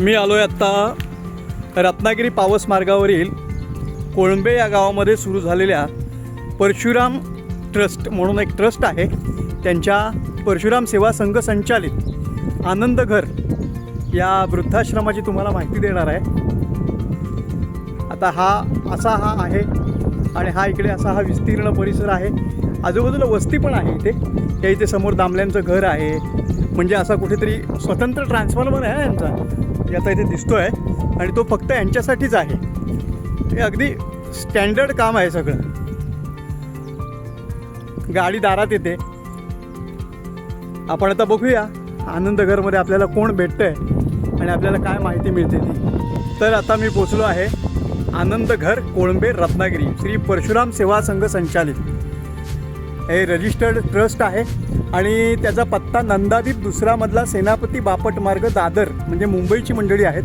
मी आलो आहे आत्ता रत्नागिरी पावस मार्गावरील कोळंबे या गावामध्ये सुरू झालेल्या परशुराम ट्रस्ट म्हणून एक ट्रस्ट आहे. त्यांच्या परशुराम सेवा संघ संचालित आनंद घर या वृद्धाश्रमाची तुम्हाला माहिती देणार आहे. आता हा असा हा आहे आणि हा इकडे असा हा विस्तीर्ण परिसर आहे. आजूबाजूला वस्ती पण आहे इथे. त्या इथे समोर दामल्यांचं घर आहे. म्हणजे असा कुठेतरी स्वतंत्र ट्रान्सफॉर्मर आहे यांचा? याचा आता इथे दिसतो आहे आणि तो फक्त यांच्यासाठीच आहे. हे अगदी स्टँडर्ड काम आहे सगळं. गाडी दारात येते. आपण आता बघूया आनंदघरमध्ये आपल्याला कोण भेटतंय आणि आपल्याला काय माहिती मिळते ती. तर आता मी पोचलो आहे आनंदघर कोळंबे रत्नागिरी श्री परशुराम सेवा संघ संचालित. हे रजिस्टर्ड ट्रस्ट आहे. आणि त्याचा पत्ता नंदादीप दुसरा मधला सेनापती बापट मार्ग दादर म्हणजे मुंबईची मंडळी आहेत.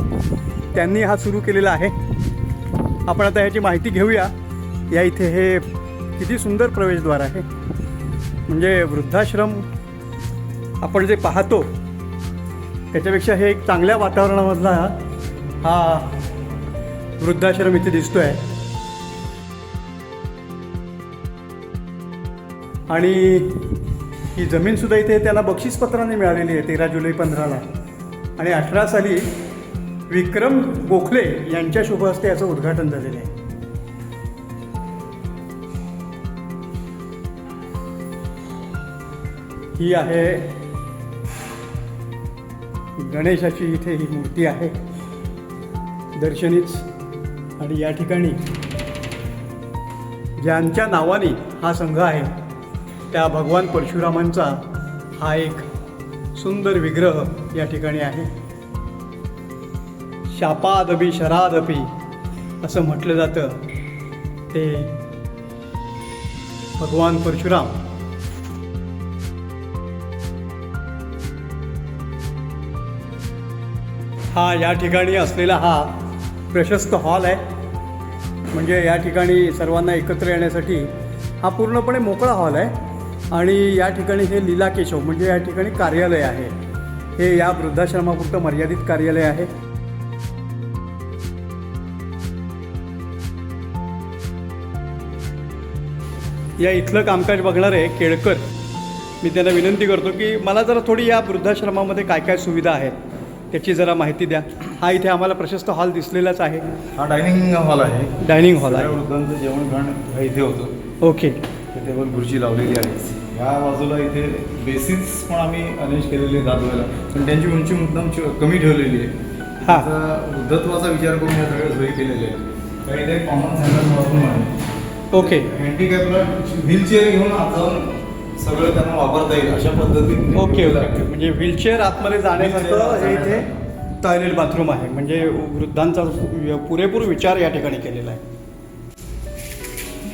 त्यांनी हा सुरू केलेला आहे. आपण आता ह्याची माहिती घेऊया. या इथे हे किती सुंदर प्रवेशद्वार आहे. म्हणजे वृद्धाश्रम आपण जे पाहतो त्याच्यापेक्षा हे एक चांगल्या वातावरणामधला हा वृद्धाश्रम इथे दिसतो आहे आणि ही जमीनसुद्धा इथे त्याला बक्षीसपत्राने मिळालेली आहे तेरा जुलै पंधराला. आणि अठरा साली विक्रम गोखले यांच्या शुभ हस्ते याचं उद्घाटन झालेलं आहे. ही आहे गणेशाची इथे ही मूर्ती आहे दर्शनीच. आणि या ठिकाणी ज्यांच्या नावाने हा संघ आहे त्या भगवान परशुरामांचा हा एक सुंदर विग्रह या ठिकाणी आहे. शापादपी शरादपी असं म्हटलं जातं. ते भगवान परशुराम. हा या ठिकाणी असलेला हा प्रशस्त हॉल आहे. म्हणजे या ठिकाणी सर्वांना एकत्र येण्यासाठी हा पूर्णपणे मोकळा हॉल आहे. आणि या ठिकाणी हे लीला केशव म्हणजे या ठिकाणी कार्यालय आहे. हे या वृद्धाश्रमापुरतं मर्यादित कार्यालय आहे. या इथलं कामकाज बघणारे केळकर मी त्यांना विनंती करतो की मला जरा थोडी या वृद्धाश्रमामध्ये काय काय सुविधा आहेत त्याची जरा माहिती द्या. हा इथे आम्हाला प्रशस्त हॉल दिसलेलाच आहे. हा डायनिंग हॉल आहे. डायनिंग हॉल आहे. वृद्धांचं जेवण खाण इथे होतं. ओके. पण खुर्ची लावलेली आहे. या बाजूला इथे बेसिक्स पण आम्ही अरेंज केलेले आहेत दादवायला पण त्यांची उंची मुद्दाम कमी ठेवलेली आहे. हा. वृद्धत्वाचा विचार करून या सगळ्या सोयी केलेल्या आहेत. तर इथे कॉमन सेंटर बाथरूम आहे. ओके. हँडिकॅपला व्हीलचेअर घेऊन आत जाऊन सगळं त्यांना वापरता येईल अशा पद्धतीने ओके ओके. म्हणजे व्हीलचेअर आतमध्ये जाण्यासारखं हे इथे टॉयलेट बाथरूम आहे. म्हणजे वृद्धांचा पुरेपूर विचार या ठिकाणी केलेला आहे.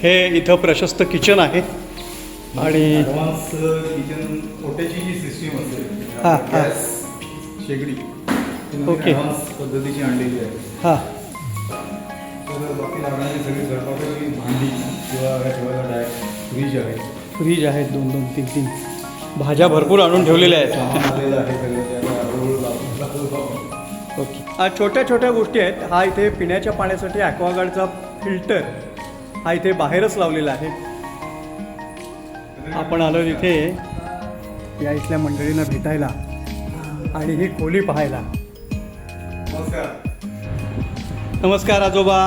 हे इथं प्रशस्त किचन आहे. आणि हा, हा. शेगडी. ओके. ॲडव्हान्स पद्धतीची आणलेली आहे. हां. तर बाकी लागणारी सगळी स्वयंपाकाची भांडी किंवा काय ठेवायला डाय फ्रीज आहे. फ्रीज आहेत दोन दोन तीन तीन. भाज्या भरपूर आणून ठेवलेल्या आहेत. ओके. हा छोट्या छोट्या गोष्टी आहेत. हा इथे पिण्याच्या पाण्यासाठी ॲक्वागार्डचा फिल्टर हा इथे बाहेरच लावलेला आहे. आपण आलो इथे या इथल्या मंडळींना भेटायला आणि ही खोली पाहायला. नमस्कार. नमस्कार आजोबा.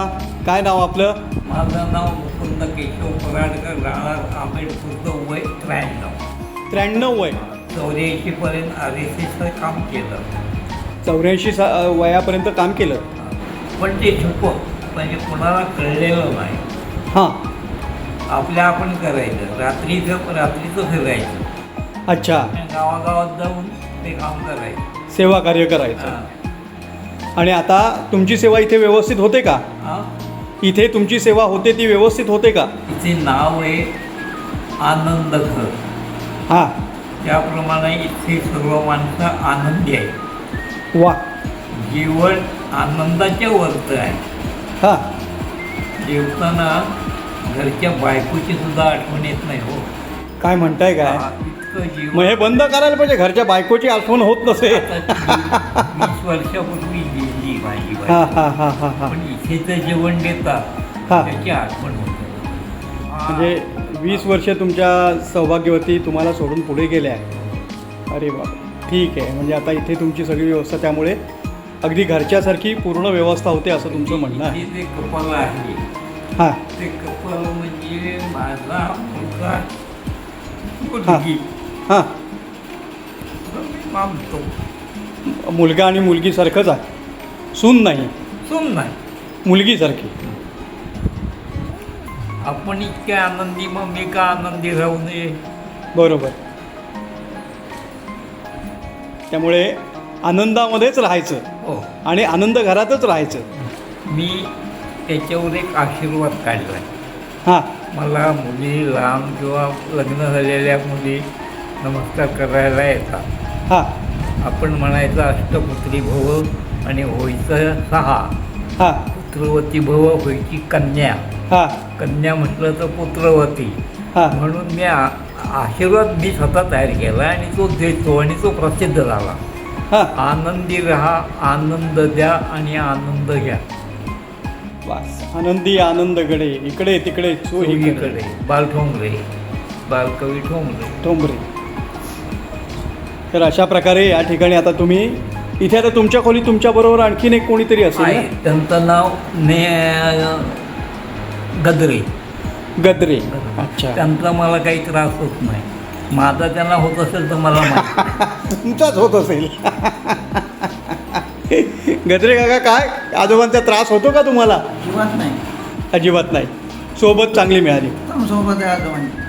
काय नाव आपलं? माझं नाव मुकुंद केशव पराडकर राहणार आंबेडपूरचं वय त्र्याण्णव. त्र्याण्णव वय. चौऱ्याऐंशीपर्यंत आर एस एसचं काम केलं. चौऱ्याऐंशी सा वयापर्यंत काम केलं. पण ते छुपं म्हणजे कोणाला कळलेलं नाही. हां. आपल्या आपण करायचं. रात्रीचं रात्रीचं फिरायचं अच्छा. गावागावात जाऊन ते काम करायचं. सेवा कार्य करायचं. हां. आणि आता तुमची सेवा इथे व्यवस्थित होते का? हां? इथे तुमची सेवा होते ती व्यवस्थित होते का? तिचे नाव आहे आनंद घर. हां. त्याप्रमाणे इथे सर्व माणसं आनंदी आहे वा. जीवन आनंदाच्या वर्त आहे. हां. जेवताना घरच्या बायकोची सुद्धा आठवण येत नाही हो. काय म्हणताय काय? इतकं मग हे बंद करायला पाहिजे घरच्या बायकोची आठवण होत नसे. वीस वर्षापूर्वी गेली माझी हा हा हा हा हा. पण इथे जेवण देतात हा. त्याची आठवण होते म्हणजे वीस वर्ष तुमच्या सौभाग्यवती तुम्हाला सोडून पुढे गेल्या अरे बाबा ठीक आहे. म्हणजे आता इथे तुमची सगळी व्यवस्था त्यामुळे अगदी घरच्यासारखी पूर्ण व्यवस्था होते असं तुमचं म्हणणं आहे. इथे जे कपाल आहे हां. ते कपाल म्हणजे माझा मुलगा. मुलगी. हां. मी मानतो. मुलगा आणि मुलगीसारखंच आहे. सून नाही. सुन नाही. मुलगीसारखी आपण इतके आनंदी मग मी का आनंदी राहू नये? बरोबर. त्यामुळे आनंदामध्येच राहायचं हो. आणि आनंद घरातच राहायचं. मी त्याच्यावर एक आशीर्वाद काढला. हां. मला मुली लहान किंवा लग्न झालेल्या मुली नमस्कार करायला येतात. हां. आपण म्हणायचं अष्टपुत्री भव आणि व्हायचं सहा. हां. पुत्रवती भव व्हायची कन्या. हां. कन्या म्हटलं तर पुत्रवती. हां. म्हणून मी आ- आशीर्वाद मी स्वतः तयार केला आणि तो देतो आणि तो प्रसिद्ध झाला. हां. आनंदी राहा आनंद द्या आणि आनंद घ्या. बस आनंदी आनंदगडे इकडे तिकडे चोहीकडे चोहीकडे बालठोंबरे बालकवी ठोंबरे ठोंबरे. तर अशा प्रकारे या ठिकाणी आता तुम्ही इथे आता तुमच्या खोली तुमच्याबरोबर आणखीन एक कोणीतरी असेल आहे. ना? त्यांचं नाव ने गदरे. गद्रे. अच्छा. त्यांचा मला काही त्रास होत नाही. माझा त्यांना होत असेल तर मला माहिती. तुमचाच होत असेल. गजरे काका काय? आजोबांचा त्रास होतो का तुम्हाला? जीवात नाही. अजिबात नाही. सोबत चांगली मिळाली. सोबत आहे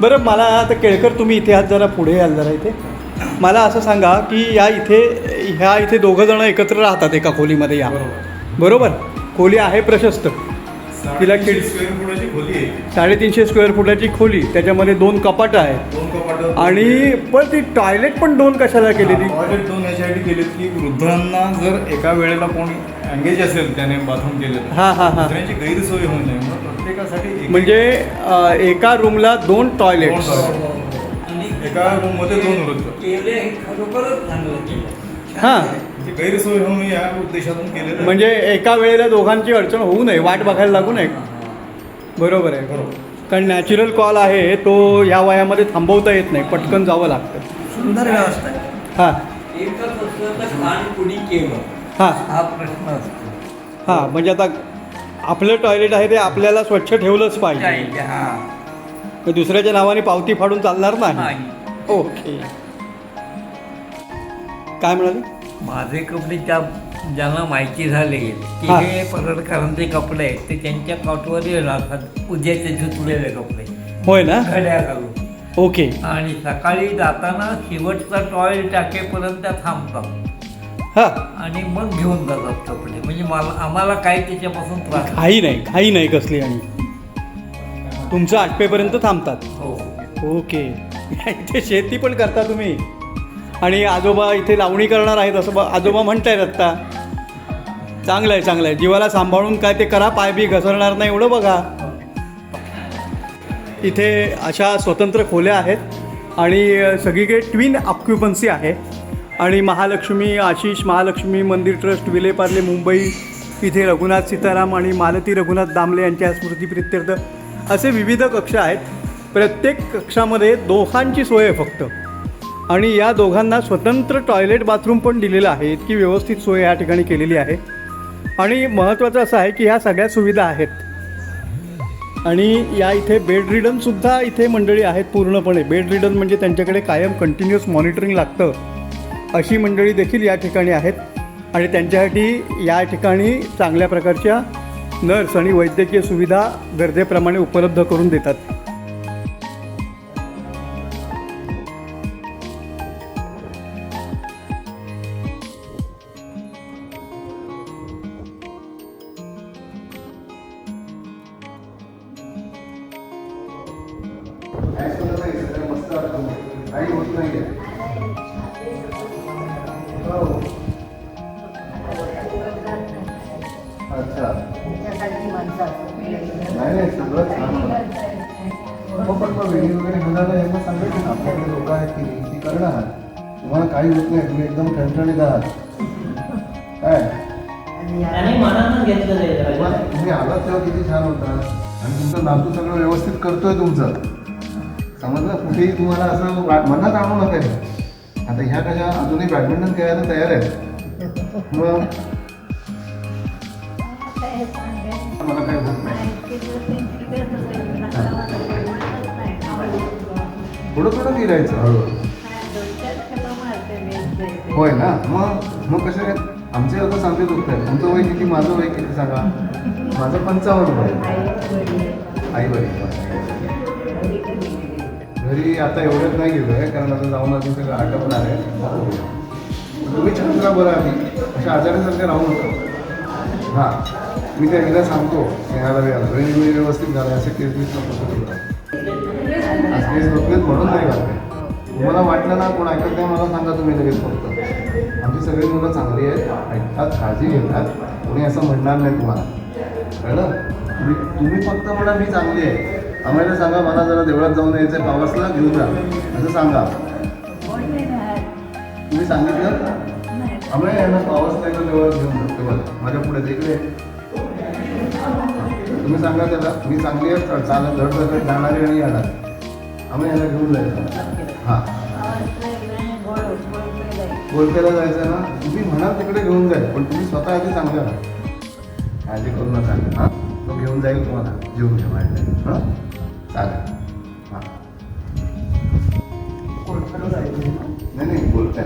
बरं मला आता केळकर तुम्ही इथे आहात जरा पुढे याल जरा इथे. मला असं सांगा की या इथे ह्या इथे दोघं जण एकत्र राहतात एका खोलीमध्ये या. बरोबर. खोली आहे प्रशस्त. तिला खिड- खोली आहे साडेतीनशे स्क्वेअर फुटाची खोली त्याच्यामध्ये दोन कपाटं आहेत. दोन कपाट आणि पण ती टॉयलेट पण दोन कशाला केलेली टॉयलेट दोन याच्यासाठी केलेत की वृद्धांना जर एका वेळेला कोणी एंगेज असेल त्याने बाथरूम केलं हां हां हां. दुसऱ्यांची गैरसोय होऊ नये. प्रत्येकासाठी एक- म्हणजे एका रूमला दोन टॉयलेट एका रूममध्ये दोन वृद्ध. केले हे. केलं गैरसोय होऊ नये या उद्देशातून केलेलं आहे. म्हणजे एका वेळेला दोघांची अडचण होऊ नये वाट बघायला लागू नये. बरोबर आहे बरोबर. कारण नॅचरल कॉल आहे तो या वयामध्ये थांबवता येत नाही पटकन जावं लागतं. सुंदर व्यवस्था आहे हां. एकच असलं तर खाण कुणी केलं. हां. हा प्रश्न असतो. हां म्हणजे आता आपलं टॉयलेट आहे ते आपल्याला स्वच्छ ठेवलंच पाहिजे हा. मग दुसऱ्याच्या नावाने पावती फाडून चालणार नाही. नाही. ओके. काय म्हणाले? माझे कपडे त्या ज्यांना माहिती झाले की हा. परडकरांचे कपडे आहेत ते त्यांच्या काठवर राहतात. उद्याचे धुतलेले कपडे. होय ना? घड्या घालून ओके. आणि सकाळी जाताना शेवटचा टॉयल टाकेपर्यंत थांबतात. हां. आणि मग घेऊन जातात कपडे. म्हणजे मला आम्हाला काही त्याच्यापासून त्रास. घाई नाही घाई नाही कसली आणि. तुमचं आठपेपर्यंत थांबतात. हो. ओके. इथे शेती पण करता तुम्ही. आणि आजोबा इथे लावणी करणार आहेत असं आजोबा म्हणतायत आत्ता चांगलं आहे चांगलं आहे जीवाला सांभाळून काय ते करा पाय बी घसरणार नाही एवढं बघा. इथे अशा स्वतंत्र खोल्या आहेत आणि सगळीकडे ट्विन ऑक्युपन्सी आहे. आणि महालक्ष्मी आशिष महालक्ष्मी मंदिर ट्रस्ट विलेपार्ले मुंबई इथे रघुनाथ सीताराम आणि मालती रघुनाथ दामले यांच्या स्मृतिप्रित्यर्थ असे विविध कक्ष आहेत. प्रत्येक कक्षामध्ये दोघांची सोय आहे फक्त. आणि या दोघांना स्वतंत्र टॉयलेट बाथरूम पण दिलेलं आहे. इतकी व्यवस्थित सोय या ठिकाणी केलेली आहे. आणि महत्त्वाचं असं आहे की ह्या सगळ्या सुविधा आहेत. आणि या इथे बेड रिडनसुद्धा इथे मंडळी आहेत पूर्णपणे. बेड रिडन म्हणजे त्यांच्याकडे कायम कंटिन्युअस मॉनिटरिंग लागतं. अशी मंडळी देखील या ठिकाणी आहेत. आणि त्यांच्यासाठी या ठिकाणी चांगल्या प्रकारच्या नर्स आणि वैद्यकीय सुविधा गरजेप्रमाणे उपलब्ध करून देतात. नाही नाही सगळं छान. हो पण मग व्हिडिओ वगैरे नाही मग सांगायचं ना आपल्याला लक्षण आहात तुम्हाला काही होत नाही तुम्ही एकदम ठणठणीत आहात. काय? तुम्ही आलात तेव्हा किती छान होता. आणि तुमचं नातू सगळं व्यवस्थित करतोय तुमचं. समजलं? कुठेही तुम्हाला असं मनात आणू नका. आता ह्या कशा अजूनही बॅडमिंटन खेळायला तयार आहेत. मग मला काही होत नाही. थोडं थोडं गिरायचं हळूहळू होय ना? मग मग कसं आमचे आता चांगले दुखत आहेत तुमचं वय किती? माझं वय किती सांगा? माझं पंचावन्न वय. आई बरी घरी आता एवढंच नाही गेलो आहे कारण आता जाऊन अजून सगळं आटपणार आहे. तुम्ही छान बरं आम्ही. अशा आजारासारखे राहू नका. हां. मी त्या एकदा सांगतो स्नेहाला वेळाला वेळ व्यवस्थित झाला असे केस बीस नको केस म्हणून नाही घालते तुम्हाला वाटलं ना कोण ऐकत नाही मला सांगा तुम्ही लगेच फक्त. आमची सगळी मुलं चांगली आहेत ऐकतात काळजी घेतात. कोणी असं म्हणणार नाही तुम्हाला. कळलं? तुम्ही तुम्ही फक्त म्हणा मी चांगली आहे. आम्हाला सांगा मला जरा देवळात जाऊन यायचं पावसला घेऊन जा. असं सांगा. तुम्ही सांगितलं? आम्हाला यांना पावसला एकदा देवळात घेऊन जातो माझ्या पुढे तिकडे तुम्ही सांगा त्याला मी चांगली आहे चालत धड धड जाणारी आणि येणार. आम्ही यांना घेऊन जायचं. हां. बोलतेला जायचं ना तुम्ही म्हणाल तिकडे घेऊन जाईल पण तुम्ही स्वतः आधी चांगलं राहा काळजी करू नका. हां? तो घेऊन जाईल तुम्हाला. जेवून घ्या माझ्या हां? चालेल. हां. नाही नाही बोलताय.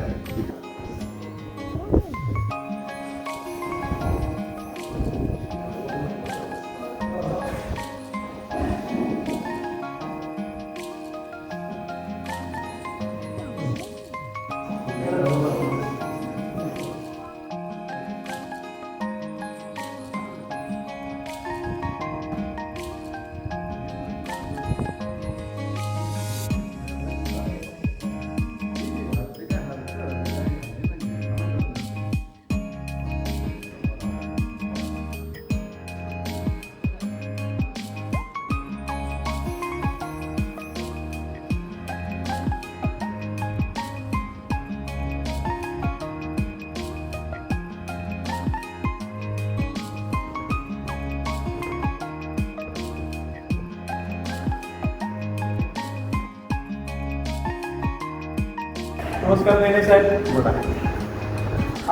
नमस्कार मेने साहेब. बोला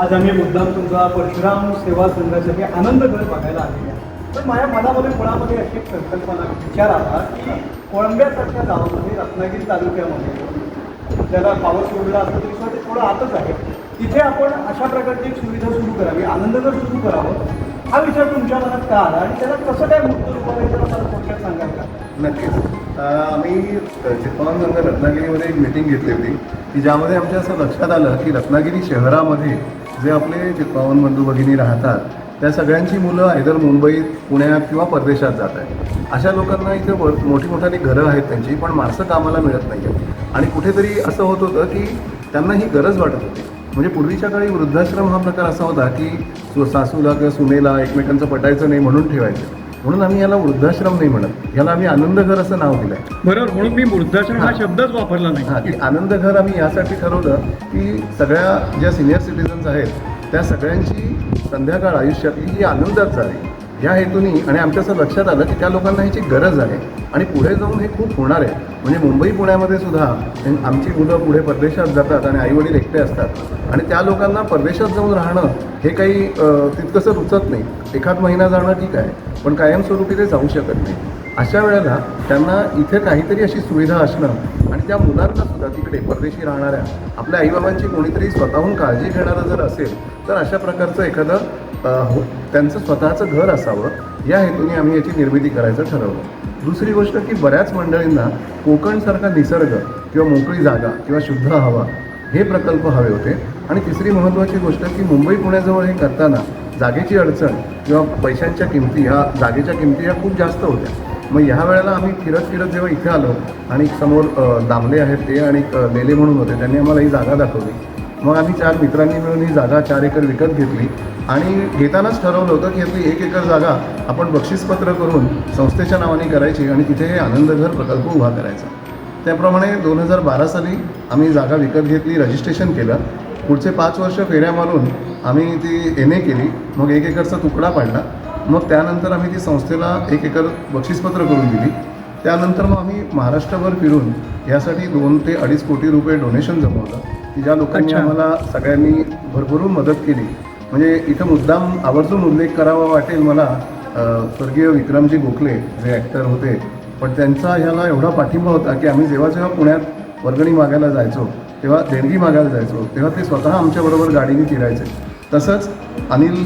आज आम्ही मुद्दाम तुमचा परशुराम सेवा संघासाठी आनंद घर बघायला आलेले आहे. पण माझ्या मनामध्ये मुळामध्ये अशी एक संकल्पना विचार आला की कोळंब्यासारख्या गावामध्ये रत्नागिरी तालुक्यामध्ये ज्याला पाऊस सोडला असतं तरी सुद्धा ते थोडं आतच आहे. तिथे आपण अशा प्रकारची एक सुविधा सुरू करावी आनंदघर सुरू करावं. हा विचार तुमच्या मनात का आला आणि त्याला कसं काय मुक्त रूपाने त्याला मला थोडक्यात सांगाल का? नक्कीच. आम्ही चित्पावन रत्नागिरीमध्ये एक मिटिंग घेतली होती की ज्यामध्ये आमच्या असं लक्षात आलं की रत्नागिरी शहरामध्ये जे आपले चित्पावन बंधू भगिनी राहतात त्या सगळ्यांची मुलं आयदर मुंबईत पुण्यात किंवा परदेशात जात आहेत. अशा लोकांना इथे वर मोठी मोठाली घरं आहेत त्यांची पण माणसं कामाला मिळत नाही आहेत आणि कुठेतरी असं होत होतं की त्यांना ही गरज वाटत होती. म्हणजे पूर्वीच्या काळी वृद्धाश्रम हा प्रकार असा होता की सु- सासूला किंवा सुनेला एकमेकांचं पटायचं नाही म्हणून ठेवायचं. म्हणून आम्ही याला वृद्धाश्रम नाही म्हणत. याला आम्ही आनंद घर असं नाव दिलं आहे बरोबर म्हणून मी वृद्धाश्रम हा शब्दच वापरला नाही. हां की आनंद घर आम्ही यासाठी ठरवलं की सगळ्या ज्या सिनियर सिटीजन्स आहेत त्या सगळ्यांची संध्याकाळ आयुष्यातली ही आनंदात जावी ह्या हेतूनी आणि आमच्या असं लक्षात आलं की त्या लोकांना ह्याची गरज आहे. आणि पुढे जाऊन हे खूप होणार आहे. म्हणजे मुंबई पुण्यामध्ये सुद्धा आमची मुलं पुढे परदेशात जातात आणि आईवडील एकटे असतात. आणि त्या लोकांना परदेशात जाऊन राहणं हे काही तितकंसं रुचत नाही. एखाद महिना जाणं ठीक आहे. पण कायमस्वरूपी ते जाऊ शकत नाही. अशा वेळेला त्यांना इथे काहीतरी अशी सुविधा असणं आणि त्या मुलांना सुद्धा तिकडे परदेशी राहणाऱ्या आपल्या आईबाबांची कोणीतरी स्वतःहून काळजी घेणारं जर असेल तर अशा प्रकारचं एखादं हो त्यांचं स्वतःचं घर असावं. या हेतूने आम्ही याची निर्मिती करायचं ठरवलं. दुसरी गोष्ट की बऱ्याच मंडळींना कोकणसारखा निसर्ग किंवा मोकळी जागा किंवा शुद्ध हवा हे प्रकल्प हवे होते. आणि तिसरी महत्त्वाची गोष्ट की मुंबई पुण्याजवळ हे करताना जागेची अडचण किंवा पैशांच्या किमती ह्या जागेच्या किमती ह्या खूप जास्त होत्या. मग ह्या वेळेला आम्ही फिरत फिरत जेव्हा इथे आलो आणि समोर दामले आहेत ते आणि लेले म्हणून होते त्यांनी आम्हाला ही जागा दाखवली. मग आम्ही चार मित्रांनी मिळून ही जागा चार एकर विकत घेतली आणि घेतानाच ठरवलं होतं की आपली एक एकर जागा आपण बक्षीसपत्र करून संस्थेच्या नावाने करायची आणि तिथे हे आनंदघर प्रकल्प उभा करायचा. त्याप्रमाणे दोन हजार बारा साली आम्ही जागा विकत घेतली रजिस्ट्रेशन केलं. पुढचे पाच वर्ष फेऱ्या मारून आम्ही ती एन ए केली. मग एक एकरचा तुकडा पाडला. मग त्यानंतर आम्ही ती संस्थेला एक एकर बक्षीसपत्र करून दिली. त्यानंतर मग आम्ही महाराष्ट्रभर फिरून यासाठी दोन ते अडीच कोटी रुपये डोनेशन जमवलं की ज्या लोकांनी. आम्हाला सगळ्यांनी भरभरून मदत केली. म्हणजे इथं मुद्दाम आवर्जून उल्लेख करावा वाटेल मला. स्वर्गीय विक्रमजी गोखले जे ॲक्टर होते पण त्यांचा ह्याला एवढा पाठिंबा होता की आम्ही जेव्हा जेव्हा पुण्यात वर्गणी मागायला जायचो तेव्हा देणगी मागायला जायचो तेव्हा ते स्वतः आमच्याबरोबर गाडीने फिरायचे. तसंच अनिल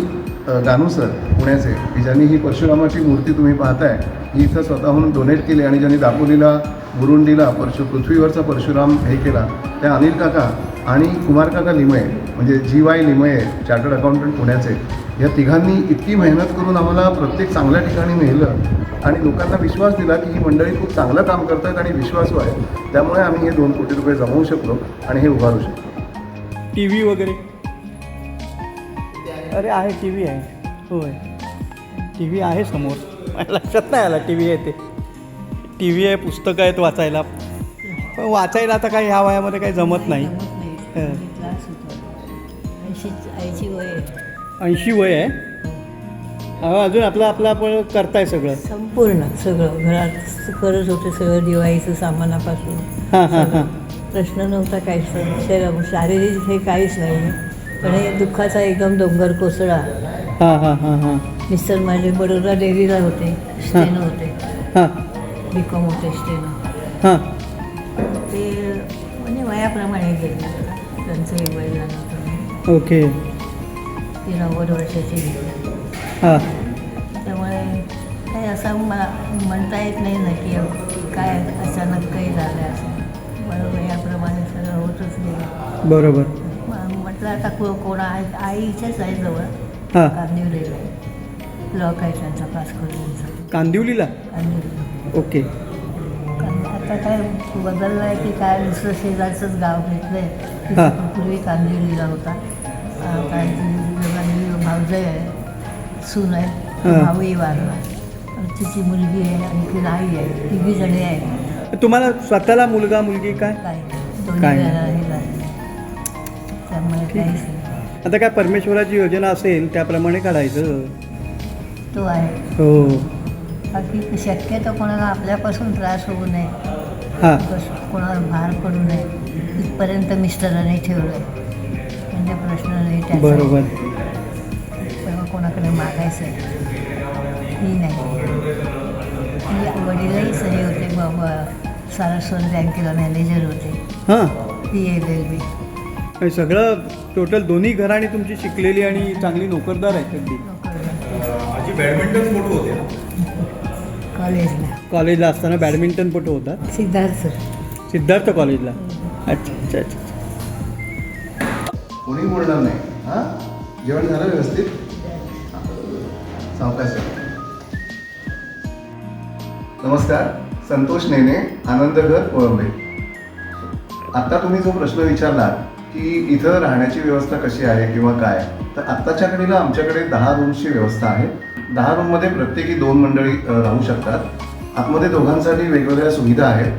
दानू सर पुण्याचे. की ज्यांनी ही परशुरामाची मूर्ती तुम्ही पाहताय ही इथं स्वतःहून डोनेट केली आणि ज्यांनी दापोलीला बुरुंडीला परशु पृथ्वीवरचा परशुराम हे केला त्या अनिल काका आणि कुमार काका लिमये म्हणजे G Y Limaye chartered accountant पुण्याचे या तिघांनी इतकी मेहनत करून आम्हाला प्रत्येक चांगल्या ठिकाणी नेलं आणि लोकांना विश्वास दिला की ही मंडळी खूप चांगलं काम करतात आणि विश्वासू आहे त्यामुळे आम्ही हे दोन कोटी रुपये जमवू शकलो आणि हे उभारू शकलो. टी व्ही वगैरे. अरे आहे टी व्ही आहे. होय. टी व्ही आहे समोर. मला लक्षात नाही आला टी व्ही आहे ते. टी व्ही आहे पुस्तकं आहेत वाचायला. पण वाचायला आता काही ह्या वयामध्ये काही जमत नाही. नाही. ऐंशी ऐंशी वय आहे. ऐंशी वय आहे? अहो, अजून आपलं आपलं आपण करताय सगळं. संपूर्ण सगळं. घरात करत होते सगळं दिवाळीचं सामानापासून. हां हां हां. प्रश्न नव्हता काहीच. शरीर शारीरिक हे काहीच नाही. पण हे दुःखाचा एकदम डोंगर कोसळा. हां हां हां हां. मिस्टर माझे बडोदा डेअरीला होते स्टेनो होते. हां. बी कॉम होते स्टेनो. हां. ते म्हणजे वयाप्रमाणे गेले. त्यांचं एक वय झालं होतं. ओके. ती नव्वद वर्षाची गेली हां. त्यामुळे काही असं मला म्हणता येत नाही ना की काय अचानक काही झालं असं. बरोबर याप्रमाणे सगळं होतच गेलं. बरोबर. म्हटलं आता को कोणा आई आई इथेच आहे जवळ. हां. कांदिवलीला ब्लॉक आहे त्यांचा पास करून कांदिवलीला? कांदिवली. ओके. कारण आता काय बदललं आहे की काय दुसरं शेजारचंच गाव हां. आहे पूर्वी कांदिवलीला होता. आता ती भावजय आहे. सून आहे. हां. भाऊही वारला. तिची मुलगी आहे आणखी आई आहे. तिघी जणी आहेत तुम्हाला स्वतःला मुलगा मुलगी काय? काय? दोन्ही काय? त्यामुळे नाही. आता काय परमेश्वराची योजना असेल त्याप्रमाणे काढायचं. तो आहे. हो. बाकी शक्यतो कोणाला आपल्यापासून त्रास होऊ नये. हां. कस कोणाला भार पडू नये. इथपर्यंत मिस्टरांनी ठेवलं म्हणजे प्रश्न नाही त्याचा. बरोबर. तेव्हा कोणाकडे मागायचं आहे ही नाही. ही वडीलही सही होते. बाबा सारस्वत बँकेला मॅनेजर होते. हां. ती एल एल बी. हे सगळं टोटल दोन्ही घराणी तुमची शिकलेली आणि चांगली नोकरदार आहेत अगदी. माझी बॅडमिंटन फोटो होते? कॉलेजला कॉलेजला असताना बॅडमिंटनपटू होता? सिद्धार्थ सर सिद्धार्थ कॉलेजला अच्छा अच्छा अच्छा. कोणी बोलणार नाही. हां? जेवण झालं व्यवस्थित? सावकाश नमस्कार संतोष नेने आनंदघर कोळंबे. आत्ता तुम्ही जो प्रश्न विचारला की इथं राहण्याची व्यवस्था कशी आहे किंवा काय? तर आत्ताच्या घडीला आमच्याकडे दहा रूमची व्यवस्था आहे. दहा रूममध्ये प्रत्येकी दोन मंडळी राहू शकतात. आतमध्ये दोघांसाठी वेगवेगळ्या सुविधा आहेत.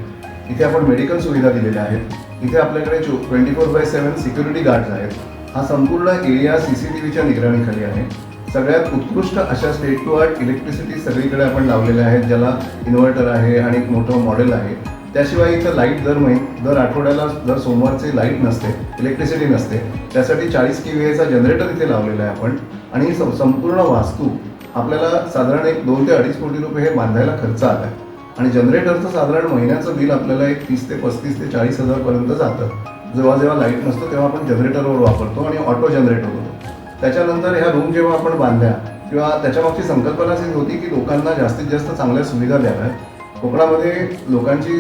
इथे आपण मेडिकल सुविधा दिलेल्या आहेत. इथे आपल्याकडे चो twenty four by seven security guards आहेत. हा संपूर्ण एरिया सी सी टी व्हीच्या निगराणीखाली आहे. सगळ्यात उत्कृष्ट अशा स्टेट टू आर्ट इलेक्ट्रिसिटी सगळीकडे आपण लावलेल्या आहेत ज्याला इन्व्हर्टर आहे आणि एक मोठं मॉडेल आहे. त्याशिवाय इथं लाइट दर महिन दर आठवड्याला दर सोमवारचे लाइट नसते इलेक्ट्रिसिटी नसते. त्यासाठी चाळीस के व्हीचा जनरेटर इथे लावलेला आहे आपण. आणि ही संपूर्ण वास्तू आपल्याला साधारण एक दोन ते अडीच कोटी रुपये हे बांधायला खर्च आला आहे आणि जनरेटरचं साधारण महिन्याचं बिल आपल्याला एक तीस ते पस्तीस ते चाळीस हजारपर्यंत जातं. जेव्हा जेव्हा लाइट नसतो तेव्हा आपण जनरेटरवर वापरतो आणि ऑटो जनरेटर होतो त्याच्यानंतर ह्या रूम जेव्हा आपण बांधल्या किंवा त्याच्यामागची संकल्पनाच होती की लोकांना जास्तीत जास्त चांगल्या सुविधा द्याव्यात. कोकणामध्ये लोकांची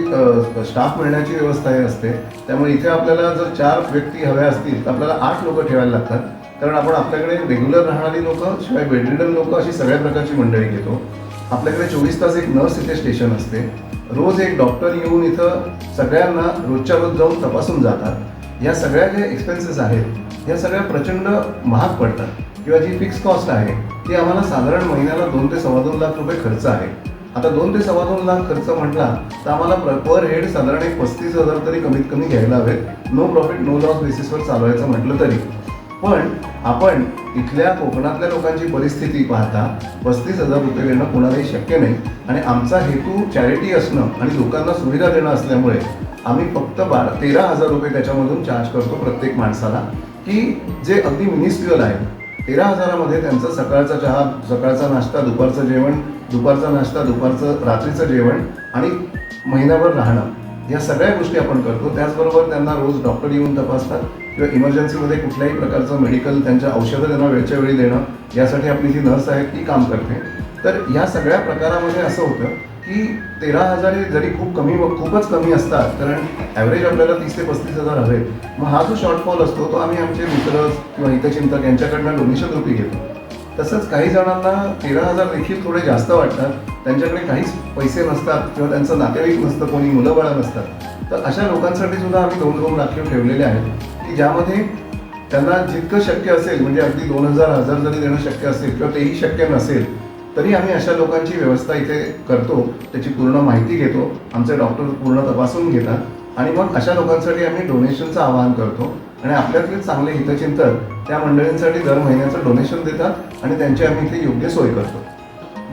स्टाफ मिळण्याची व्यवस्था हे असते. त्यामुळे इथे आपल्याला जर चार व्यक्ती हव्या असतील तर आपल्याला आठ लोक ठेवायला लागतात. कारण आपण आपल्याकडे रेग्युलर राहणारी लोक शिवाय बेडरिडन लोक अशी सगळ्या प्रकारची मंडळी घेतो. आपल्याकडे चोवीस तास एक नर्स इथे स्टेशन असते. रोज एक डॉक्टर येऊन इथं सगळ्यांना रोजच्या रोज जाऊन तपासून जातात. या सगळ्या जे एक्सपेन्सेस आहेत या सगळ्या प्रचंड महाग पडतात. किंवा जी फिक्स कॉस्ट आहे ती आम्हाला साधारण महिन्याला दोन ते सव्वा दोन लाख रुपये खर्च आहे. आता दोन ते सव्वा दोन लाख खर्च म्हटला तर आम्हाला पर हेड साधारण एक पस्तीस हजार तरी कमीत कमी घ्यायला हवेत. नो प्रॉफिट नो लॉस बेसिसवर चालवायचं म्हटलं तरी. पण आपण इथल्या कोकणातल्या लोकांची परिस्थिती पाहता पस्तीस हजार रुपये देणं कोणालाही शक्य नाही. आणि आमचा हेतू चॅरिटी असणं आणि लोकांना सुविधा देणं असल्यामुळे आम्ही फक्त बारा तेरा हजार रुपये त्याच्यामधून चार्ज करतो प्रत्येक माणसाला की जे अगदी मिनिस्क्युअल आहे. तेरा हजारामध्ये त्यांचा सकाळचा चहा सकाळचा नाश्ता दुपारचं जेवण दुपारचा नाश्ता दुपारचं रात्रीचं जेवण आणि महिनाभर राहणं या सगळ्या गोष्टी आपण करतो. त्याचबरोबर त्यांना रोज डॉक्टर येऊन तपासतात किंवा इमर्जन्सीमध्ये कुठल्याही प्रकारचं मेडिकल त्यांच्या औषधं त्यांना वेळच्या वेळी देणं यासाठी आपली जी नर्स आहे ती काम करते. तर या सगळ्या प्रकारामध्ये असं होतं की तेरा हजार हे जरी खूप कमी खूपच कमी असतात कारण ॲव्हरेज आपल्याला तीस ते पस्तीस हजार हवे मग हा जो शॉर्टफॉल असतो तो आम्ही आमचे मित्र किंवा हितचिंतक यांच्याकडनं डोनेशन रुपी घेतो. तसंच काही जणांना तेरा हजार देखील थोडे जास्त वाटतात. त्यांच्याकडे काहीच पैसे नसतात किंवा त्यांचं नातेवाईक नसतं कोणी मुलं बाळं नसतात. तर अशा लोकांसाठी सुद्धा आम्ही दोन दोन राखीव ठेवलेले आहेत. की ज्यामध्ये त्यांना जितकं शक्य असेल म्हणजे अगदी दोन हजार हजार जरी देणं शक्य असेल किंवा तेही शक्य नसेल तरी आम्ही अशा लोकांची व्यवस्था इथे करतो त्याची पूर्ण माहिती घेतो आमचे डॉक्टर पूर्ण तपासून घेतात आणि मग अशा लोकांसाठी आम्ही डोनेशनचं आवाहन करतो. आणि आपल्यातले चांगले हितचिंतक त्या मंडळींसाठी दर महिन्याचं डोनेशन देतात आणि त्यांची आम्ही इथे योग्य सोय करतो.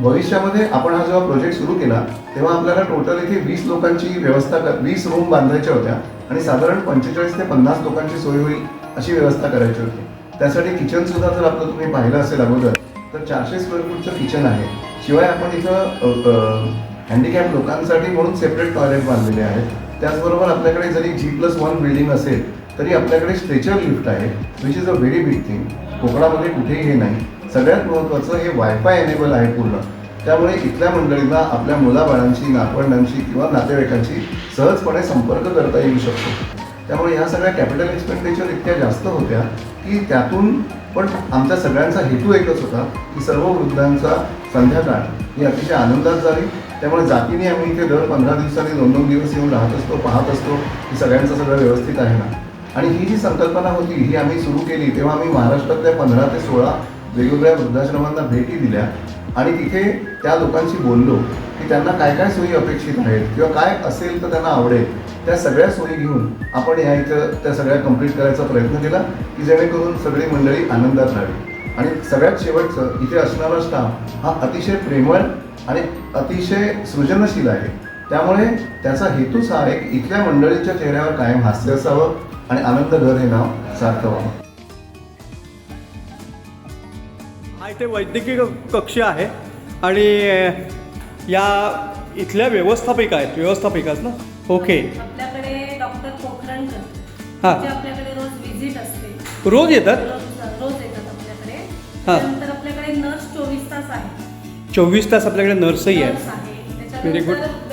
भविष्यामध्ये आपण हा जेव्हा प्रोजेक्ट सुरू केला तेव्हा आपल्याला टोटल इथे वीस लोकांची व्यवस्था कर वीस रूम बांधायच्या होत्या आणि साधारण पंचेचाळीस ते पन्नास लोकांची सोय होईल अशी व्यवस्था करायची होती. त्यासाठी किचन सुद्धा जर आपलं तुम्ही पाहिलं असेल अगोदर तर चारशे स्क्वेअर फूटचं किचन आहे. शिवाय आपण इथं हँडिकॅप लोकांसाठी म्हणून सेपरेट टॉयलेट बांधलेले आहेत. त्याचबरोबर आपल्याकडे जरी जी प्लस वन बिल्डिंग असेल तरी आपल्याकडे स्ट्रेचर लिफ्ट आहे which is a very big thing कोकणामध्ये कुठेही हे नाही. सगळ्यात महत्त्वाचं हे वायफाय एनेबल आहे पूर्ण. त्यामुळे इथल्या मंडळींना आपल्या मुलाबाळांशी नातवंडांशी किंवा नातेवाईकांशी सहजपणे संपर्क करता येऊ शकतो. त्यामुळे ह्या सगळ्या कॅपिटल एक्सपेंडिचर इतक्या जास्त होत्या की त्यातून पण आमच्या सगळ्यांचा हेतू एकच होता की सर्व वृद्धांचा संध्याकाळ ही अतिशय आनंदात झाली. त्यामुळे जातीने आम्ही इथे दर पंधरा दिवसांनी दोन दोन दिवस येऊन राहत असतो पाहत असतो की सगळ्यांचं सगळं व्यवस्थित आहे ना. आणि ही जी संकल्पना होती ही आम्ही सुरू केली तेव्हा आम्ही महाराष्ट्रातल्या पंधरा ते सोळा वेगवेगळ्या वृद्धाश्रमांना भेटी दिल्या. आणि तिथे त्या लोकांशी बोललो की त्यांना काय काय सोयी अपेक्षित आहेत किंवा काय असेल तर त्यांना आवडेल त्या सगळ्या सोयी घेऊन आपण या इथं त्या सगळ्या कंप्लीट करायचा प्रयत्न केला की जेणेकरून सगळी मंडळी आनंदात राहावी. आणि सगळ्यात शेवटचं इथे असणारा स्टाफ हा अतिशय प्रेमळ आणि अतिशय सृजनशील आहे. त्यामुळे त्याचा हेतूच हा आहे की इथल्या मंडळीच्या चेहऱ्यावर कायम हास्य असावं आणि आनंद घर हे नाव सार्थक व्हावं. हा इथे वैद्यकीय कक्ष आहे आणि या इथल्या व्यवस्थापिका आहेत व्यवस्थापिकाच ना? ओके. आपल्याकडे डॉक्टर पोखरणकर हा. जे आपल्याकडे रोज व्हिजिट असते. रोज येतात? रोज रोज येतात आपल्याकडे. हा. त्यानंतर आपल्याकडे नर्स चोवीस तास आहे चोवीस तास आपल्याकडे नर्सही नर्स आहे. आहे Very good. त्याच्यानंतर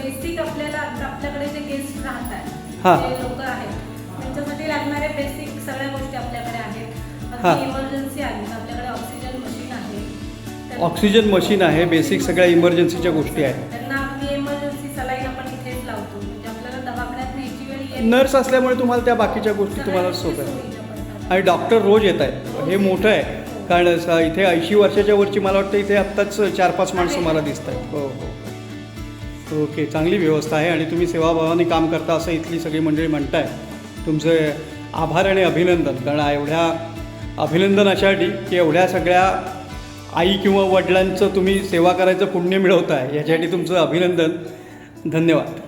हा. जे लोक आहेत त्यांच्यासाठी लागणारे बेसिक सगळ्या गोष्टी आपल्याकडे आहेत. हा. अगदी इमर्जन्सी आपल्याकडे ऑक्सिजन मशीन आहे. तर ऑक्सिजन मशीन आहे बेसिक सगळ्या इमर्जन्सीच्या गोष्टी आहेत. त्यांना अगदी इमर्जन्सी सलाईन आपण इथेच लावतो. म्हणजे आपल्याला दवाखान्यात न्यायची वेळ येत नर्स असल्यामुळे तुम्हाला त्या बाकीच्या गोष्टी तुम्हाला सोप्या आहेत. सोयीच्या पडतात. आणि डॉक्टर रोज येत आहेत. हे मोठं आहे. कारण स- इथे ऐंशी वर्षाच्या वरची मला वाटतं इथे आत्ताच चार पाच माणसं मला दिसत आहेत. हो हो. ओके चांगली व्यवस्था आहे आणि तुम्ही सेवाभावाने काम करता असं इथली सगळी मंडळी म्हणताय तुमचे आभार आणि अभिनंदन. कारण एवढ्या अभिनंदन अशासाठी की एवढ्या सगळ्या आई किंवा वडिलांचं तुम्ही सेवा करायचं पुण्य मिळवताय. याच्यासाठी तुमचं अभिनंदन. धन्यवाद.